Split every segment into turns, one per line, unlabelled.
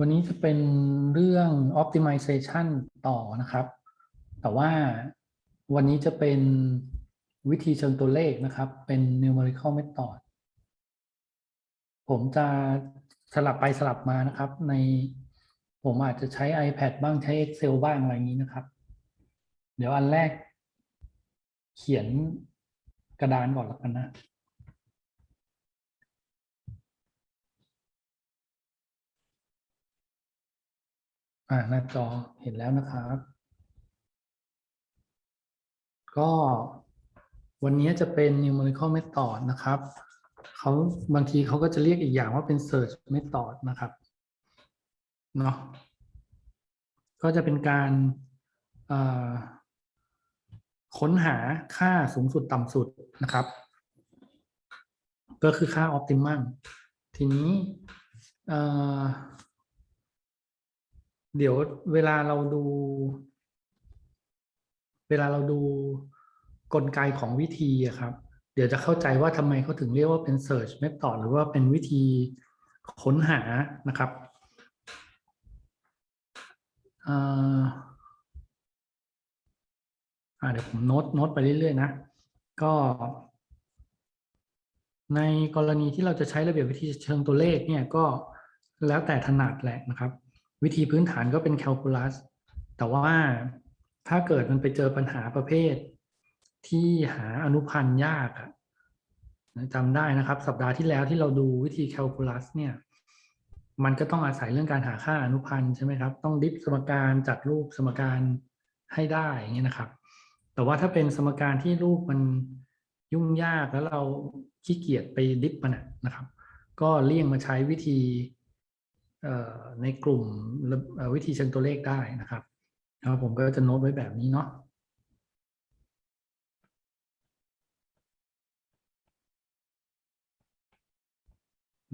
วันนี้จะเป็นเรื่อง optimization ต่อนะครับ แต่ว่าวันนี้จะเป็นวิธีเชิงตัวเลขนะครับ เป็น numerical method ผมจะสลับไปสลับมานะครับ ในผมอาจจะใช้ iPad บ้างใช้ Excel บ้างอะไรอย่างนี้นะครับ เดี๋ยวอันแรกเขียนกระดานก่อนแล้วกันนะ อ่าหน้าจอเห็นแล้วนะครับ ก็วันนี้จะเป็น numerical method นะครับเขาบางทีเขาก็จะเรียกอีกอย่างว่าเป็น search method นะครับเนาะก็จะเป็นการค้นหาค่าสูงสุดต่ำสุดนะครับ ก็คือค่า optimum ทีนี้ เดี๋ยวเวลาเราดู เวลาเราดูกลไกของวิธีอะครับ เดี๋ยวจะเข้าใจว่าทำไมเขาถึงเรียกว่าเป็น search method หรือว่าเป็นวิธีค้นหานะครับเดี๋ยวผมโน้ตโน้ตไปเรื่อยๆนะ ก็ ในกรณีที่เราจะใช้ระเบียบวิธีเชิงตัวเลขเนี่ยก็แล้วแต่ถนัดแหละนะครับ วิธีพื้นฐานก็เป็นแคลคูลัส แต่ว่าถ้าเกิดมันไปเจอปัญหาประเภท ที่หาอนุพันธ์ยากอะจำได้นะครับ สัปดาห์ที่แล้วที่เราดูวิธีแคลคูลัสเนี่ย มันก็ต้องอาศัยเรื่องการหาค่าอนุพันธ์ใช่ไหมครับ ต้องดิฟสมการจัดรูปสมการให้ได้อย่างนี้ยนะครับ แต่ว่าถ้าเป็นสมการที่รูปมันยุ่งยากแล้วเราขี้เกียจไปดิฟมันนะครับ ก็เลี่ยงมาใช้วิธี ในกลุ่มวิธีเชิงตัวเลขได้นะครับแล้วผมก็จะโน้ตไว้แบบนี้เนาะ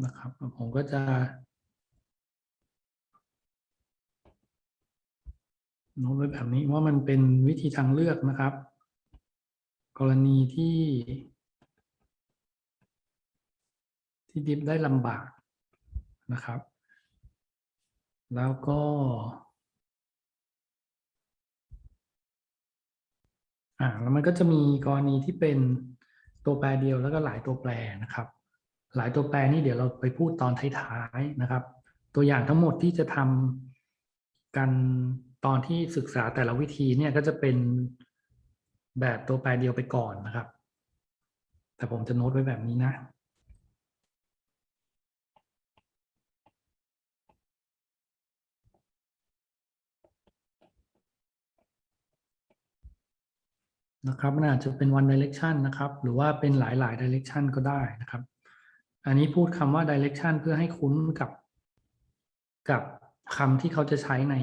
นะครับ ผมก็จะโน้ตไว้แบบนี้ว่ามันเป็นวิธีทางเลือกนะครับ กรณีที่ ที่ดิฟได้ลำบากนะครับ แล้วก็ อ่าแล้วมันก็จะมีกรณีที่เป็นตัวแปรเดียวแล้วก็หลายตัวแปรนะครับ หลายตัวแปรนี่เดี๋ยวเราไปพูดตอนท้ายๆนะครับ ตัวอย่างทั้งหมดที่จะทำกันตอนที่ศึกษาแต่ละวิธีเนี่ยก็จะเป็นแบบตัวแปรเดียวไปก่อนนะครับ แต่ผมจะโน้ตไว้แบบนี้นะ นะครับมันอาจจะเป็น one direction นะครับ หรือว่าเป็นหลาย ๆ direction ก็ได้นะครับ อันนี้พูดคำว่า direction เพื่อให้คุ้นกับ กับคำที่เขาจะใช้ใน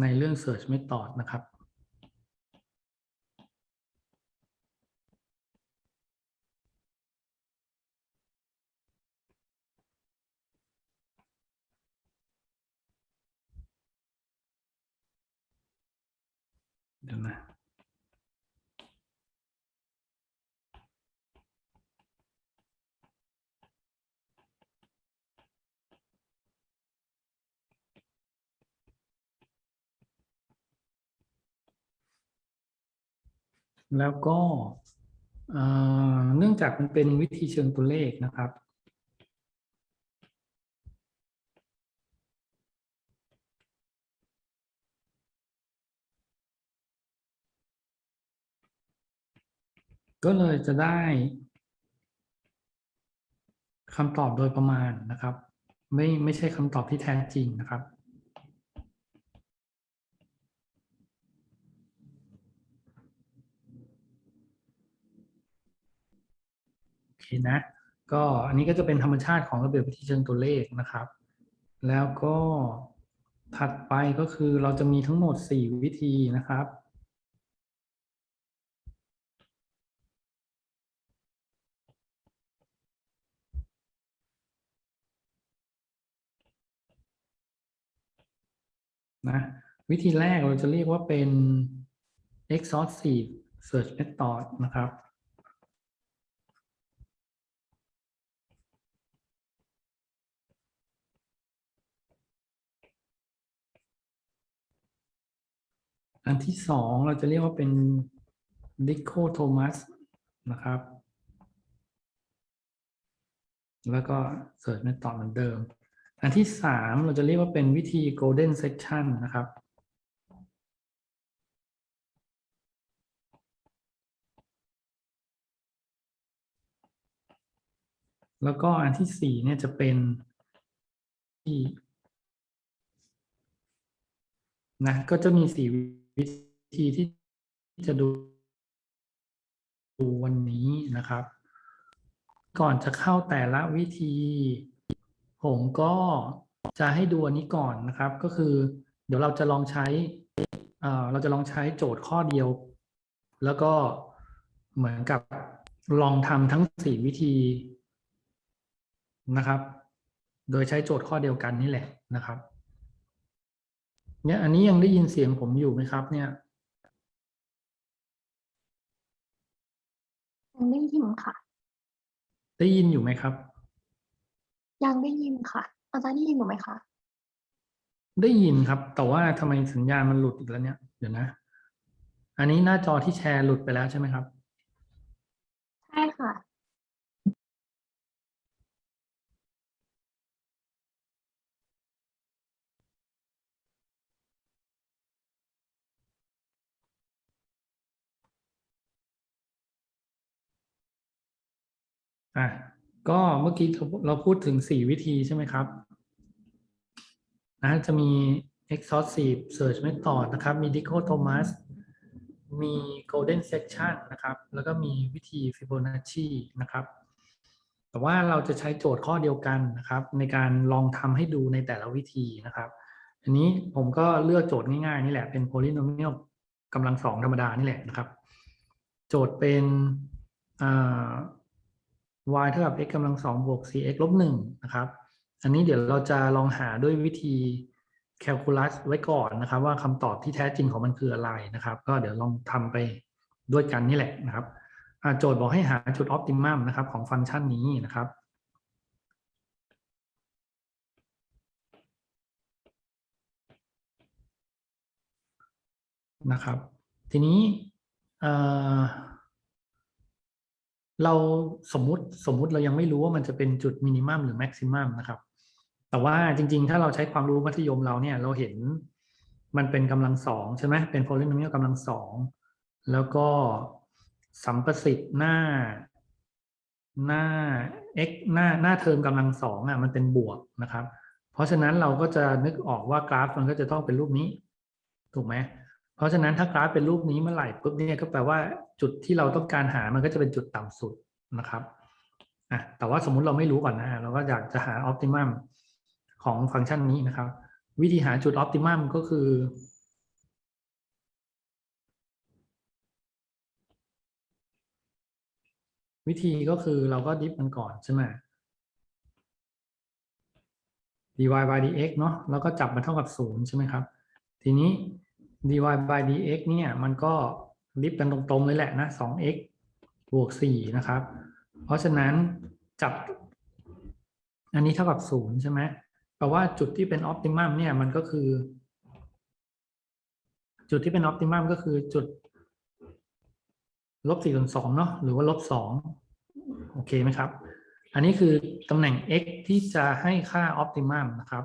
ในเรื่อง search method นะครับเดี๋ยวนะ แล้วก็เนื่องจากมันเป็นวิธีเชิงตัวเลขนะครับ ก็เลยจะได้คำตอบโดยประมาณนะครับ ไม่ไม่ใช่คำตอบที่แท้จริงนะครับ โอเค นะก็อันนี้ก็จะเป็นธรรมชาติของระเบียบวิธีเชิงตัวเลขนะครับ แล้วก็ถัดไปก็คือเราจะมีทั้งหมด 4 วิธีนะครับ นะวิธีแรกเราจะเรียกว่าเป็น exhaustive search method นะครับ อันที่สองเราจะเรียกว่าเป็น dichotomous นะครับ แล้วก็ search method เหมือนเดิม อันที่สามเราจะเรียกว่าเป็นวิธี golden section นะครับแล้วก็อันที่สี่เนี่ยจะเป็นที่นะก็จะมีสี่ วิธีที่จะดูดูวันนี้นะครับ ก่อนจะเข้าแต่ละวิธี ผมก็จะให้ดูอันนี้ก่อนนะครับ ก็คือ เดี๋ยวเราจะลองใช้เอ่อเราจะลองใช้โจทย์ข้อเดียว แล้วก็เหมือนกับลองทำทั้งสี่วิธีนะครับ โดยใช้โจทย์ข้อเดียวกันนี่แหละนะครับ เนี่ยอันนี้ยังได้ยินเสียงผมอยู่ไหมครับ เนี่ย
ยังได้ยินค่ะ
ได้ยินอยู่ไหมครับ
ยังได้ยินค่ะ อาจารย์ได้ยินหนูไหมคะ
ได้ยินครับ แต่ว่าทำไมสัญญาณมันหลุดอีกแล้วเนี่ยเดี๋ยวนะ อันนี้หน้าจอที่แชร์หลุดไปแล้วใช่ไหมครับ อะก็เมื่อกี้เราพูดถึงสี่วิธีใช่ไหมครับนะจะมี exhaustive search method นะครับ มี dichotomous มี golden section นะครับ แล้วก็มีวิธี Fibonacci นะครับ แต่ว่าเราจะใช้โจทย์ข้อเดียวกันนะครับ ในการลองทำให้ดูในแต่ละวิธีนะครับ อันนี้ผมก็เลือกโจทย์ง่ายๆ นี่แหละ เป็น polynomial กำลังสองธรรมดานี่แหละนะครับ โจทย์เป็นอ่า y เท่ากับ x กำลังสองบวก cx ลบหนึ่งนะครับ อันนี้เดี๋ยวเราจะลองหาด้วยวิธี calculus ไว้ก่อนนะครับ ว่าคำตอบที่แท้จริงของมันคืออะไรนะครับ ก็เดี๋ยวลองทำไปด้วยกันนี่แหละนะครับโจทย์บอกให้หาจุด optimum นะครับของฟังก์ชันนี้นะครับนะครับ ทีนี้ เราสมมติสมมุติเรายังไม่รู้ว่ามันจะเป็นจุดมินิมัมหรือแม็กซิมัมนะครับ แต่ว่าจริง ๆ ถ้าเราใช้ความรู้มัธยมเราเนี่ยเราเห็นมันเป็นกำลังสองใช่ไหมเป็น polynomial กำลังสองแล้วก็สัมประสิทธิ์หน้าหน้า x หน้าหน้าเทอมกำลังสองอะมันเป็นบวกนะครับ เพราะฉะนั้นเราก็จะนึกออกว่ากราฟมันก็จะต้องเป็นรูปนี้ ถูกไหม เพราะฉะนั้นถ้ากราฟเป็นรูปนี้เมื่อไหร่ปุ๊บเนี่ยก็แปลว่าจุดที่เราต้องการหามันก็จะเป็นจุดต่ำสุดนะครับอะแต่ว่าสมมุติเราไม่รู้ก่อนนะเราก็อยากจะหาออ t ติมัมของฟังก์ชันนี้นะครับ วิธีหาจุดออ t ติมัมก็คือวิธีก็คือเราก็ดิฟมันก่อนใช่ไหม dy by dx เนาะแล้วก็จับมันเท่ากับศูนย์ใช่ไหมครับ ทีนี้ dy by dx เนี่ยมันก็ลิฟกันตรงๆเลยแหละนะ 2x บวก 4 นะครับ เพราะฉะนั้นจับ อันนี้เท่ากับ 0 ใช่ไหมแปลว่าจุดที่เป็น optimum เนี่ยมันก็คือ จุดที่เป็น optimum ก็คือจุดลบ4ส่วน2เนาะหรือว่าลบ2โอเคไหมครับ อันนี้คือตำแหน่ง x ที่จะให้ค่า optimum นะครับ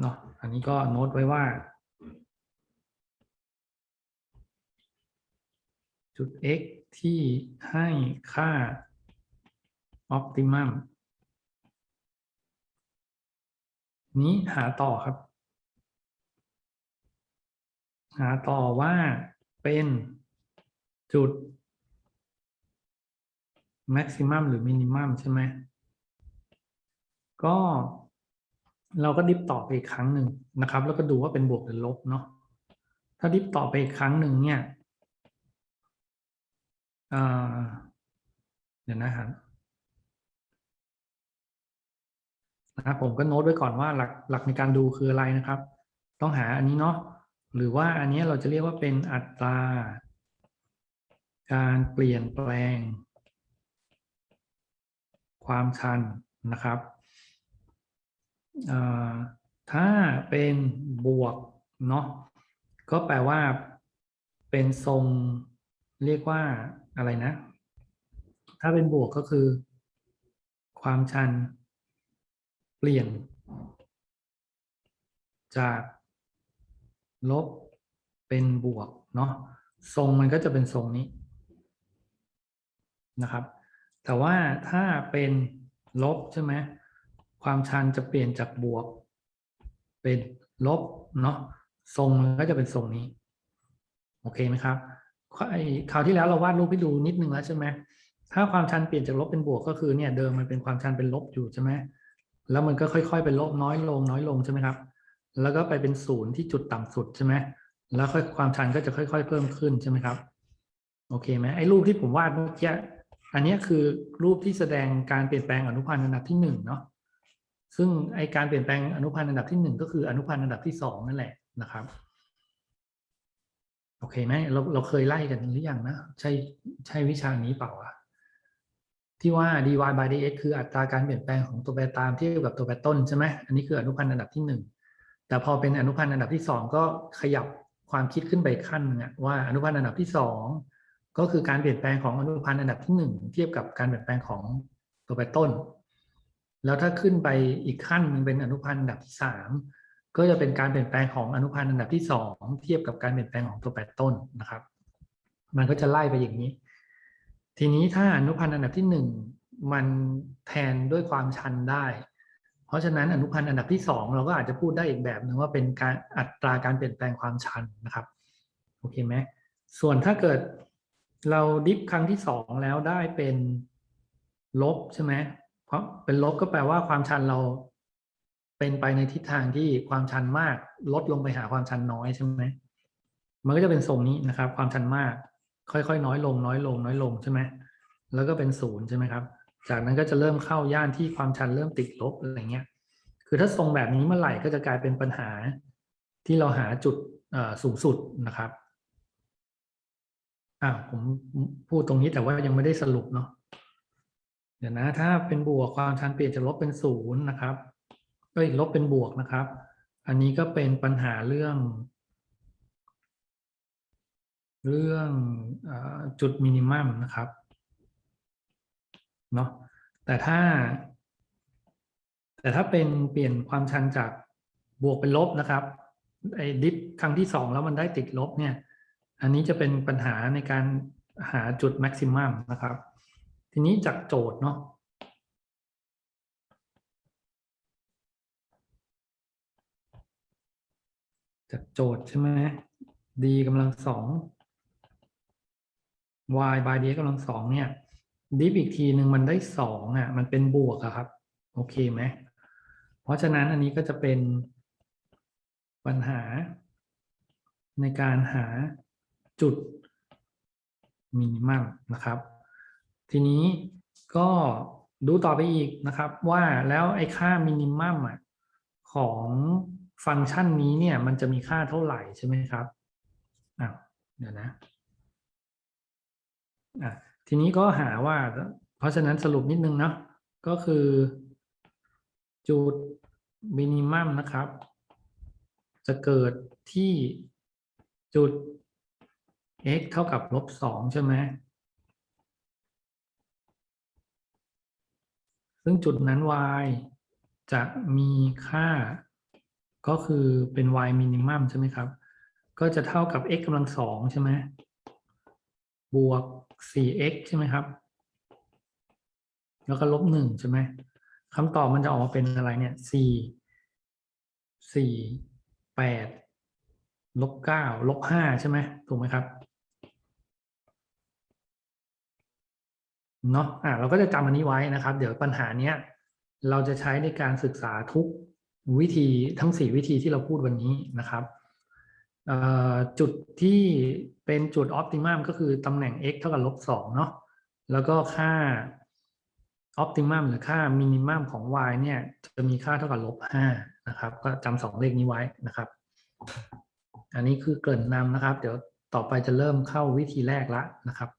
เนาะอันนี้ก็โน้ตไว้ว่า จุด x ที่ให้ค่า optimum นี้หาต่อครับ หาต่อว่าเป็นจุด maximum หรือ minimum ใช่ไหม ก็เราก็ดิฟต่อไปอีกครั้งหนึ่งนะครับ แล้วก็ดูว่าเป็นบวกหรือลบเนาะ ถ้าดิฟต่อไปอีกครั้งหนึ่งเนี่ย เดี๋ยวนะครับนะครับผมก็โน้ตไว้ก่อนว่าหลักหลักในการดูคืออะไรนะครับ ต้องหาอันนี้เนาะหรือว่าอันนี้เราจะเรียกว่าเป็นอัตรา การเปลี่ยนแปลง ความชันนะครับ ถ้าเป็นบวกเนาะก็แปลว่าเป็นทรงเรียกว่า อะไรนะ ถ้าเป็นบวกก็คือ ความชัน เปลี่ยน จากลบเป็นบวกเนาะทรงมันก็จะเป็นทรงนี้นะครับ แต่ว่าถ้าเป็นลบใช่ไหมความชันจะเปลี่ยนจากบวก เป็นลบเนาะทรงมันก็จะเป็นทรงนี้ โอเคไหมครับ คราวที่แล้วเราวาดรูปให้ดูนิดนึงแล้วใช่ไหมถ้าความชันเปลี่ยนจากลบเป็นบวกก็คือเนี่ยเดิมมันเป็นความชันเป็นลบอยู่ใช่ไหมแล้วมันก็ค่อยๆเป็นลบน้อยลงน้อยลงใช่ไหมครับ แล้วก็ไปเป็นศูนย์ที่จุดต่ำสุดใช่ไหมแล้วค่อยความชันก็จะค่อย ๆ เพิ่มขึ้นใช่ไหมครับ โอเคไหมไอ้รูปที่ผมวาดเมื่อกี้อันนี้คือรูปที่แสดงการเปลี่ยนแปลงอนุพันธ์อันดับที่หนึ่งเนาะซึ่งไอการเปลี่ยนแปลงอนุพันธ์อันดับที่หนึ่งก็คืออนุพันธ์อันดับที่สองนั่นแหละนะครับ โอเคไหมเราเราเคยไล่กันหรือยังนะ ใช่ใช่วิชานี้เปล่าอะที่ว่า dy by dx คืออัตราการเปลี่ยนแปลงของตัวแปรตามเทียบกับตัวแปรต้นใช่ไหมอันนี้คืออนุพันธ์อันดับที่หนึ่งแต่พอเป็นอนุพันธ์อันดับที่สองก็ขยับความคิดขึ้นไปขั้นหนึงอะว่าอนุพันธ์อันดับที่สองก็คือการเปลี่ยนแปลงของอนุพันธ์อันดับที่หนึ่งเทียบกับการเปลี่ยนแปลงของตัวแปรต้น แล้วถ้าขึ้นไปอีกขั้นหนึ่งเป็นอนุพันธ์อันดับที่สาม ก็จะเป็นการเปลี่ยนแปลงของอนุพันธ์อันดับที่สองเทียบกับการเปลี่ยนแปลงของตัวแปรต้นนะครับ มันก็จะไล่ไปอย่างนี้ ทีนี้ถ้าอนุพันธ์อันดับที่หนึ่งมันแทนด้วยความชันได้ เพราะฉะนั้นอนุพันธ์อันดับที่สองเราก็อาจจะพูดได้อีกแบบหนึ่งว่าเป็นการอัตราการเปลี่ยนแปลงความชันนะครับโอเคไหมส่วนถ้าเกิดเราดิฟครั้งที่สองแล้วได้เป็นลบใช่ไหมเพราะเป็นลบก็แปลว่าความชันเรา เป็นไปในทิศทางที่ความชันมากลดลงไปหาความชันน้อยใช่ไหมมันก็จะเป็นทรงนี้นะครับ ความชันมาก ค่อยๆ น้อยลง น้อยลง น้อยลงใช่ไหมแล้วก็เป็นศูนย์ใช่ไหมครับ จากนั้นก็จะเริ่มเข้าย่านที่ความชันเริ่มติดลบอะไรเงี้ย คือถ้าทรงแบบนี้เมื่อไหร่ก็จะกลายเป็นปัญหาที่เราหาจุดสูงสุดนะครับอ่าผมพูดตรงนี้แต่ว่ายังไม่ได้สรุปเนาะเดี๋ยวนะ ถ้าเป็นบวกความชันเปลี่ยนจากลบเป็นศูนย์นะครับ เอ้ยลบเป็นบวกนะครับ อันนี้ก็เป็นปัญหาเรื่อง เรื่องอจุดมินิมัมนะครับเนาะแต่ถ้า แต่ถ้าเป็นเปลี่ยนความชันจากบวกเป็นลบนะครับไอ้ดิฟครั้งที่สองแล้วมันได้ติดลบเนี่ย อันนี้จะเป็นปัญหาในการหาจุดแม็กซิมัมนะครับ ทีนี้จากโจทย์เนาะ จากโจทย์ใช่ไหม d กำลังสอง y by d กำลังสองเนี่ยดิฟอีกทีหนึ่งมันได้สองอะ มันเป็นบวกอะครับ โอเคไหม เพราะฉะนั้นอันนี้ก็จะเป็นปัญหา ในการหาจุดมินิมัมนะครับ ทีนี้ก็ดูต่อไปอีกนะครับ ว่าแล้วไอ้ค่ามินิมัมอะของ ฟังก์ชันนี้เนี่ยมันจะมีค่าเท่าไหร่ใช่ไหมครับอะเดี๋ยวนะอะทีนี้ก็หาว่า เพราะฉะนั้นสรุปนิดนึงเนาะก็คือ จุดมินิมัมนะครับ จะเกิดที่จุด x เท่ากับลบสองใช่ไหมซึ่งจุดนั้น y จะมีค่า ก็คือเป็น y minimum ใช่ไหมครับ ก็จะเท่ากับ x กำลังสองใช่ไหมบวก 4x ใช่ไหมครับ แล้วก็ลบหนึ่งใช่ไหมคำตอบมันจะออกมาเป็นอะไรเนี่ย 4 4 8ลบเก้าลบห้าใช่ไหมถูกไหมครับเนาะอะเราก็จะจำอันนี้ไว้นะครับ เดี๋ยวปัญหาเนี้ย เราจะใช้ในการศึกษาทุก วิธีทั้งสี่วิธีที่เราพูดวันนี้นะครับจุดที่เป็นจุดออ t ติมัมก็คือตำแหน่ง x เท่ากับลบสองเนาะแล้วก็ค่าออ t ติมัมหรือค่ามินิมัมของ y เนี่ยจะมีค่าเท่ากับลบห้านะครับ ก็จำสองเลขนี้ไว้นะครับ อันนี้คือเกริ่นนำนะครับ เดี๋ยวต่อไปจะเริ่มเข้าวิธีแรกละนะครับ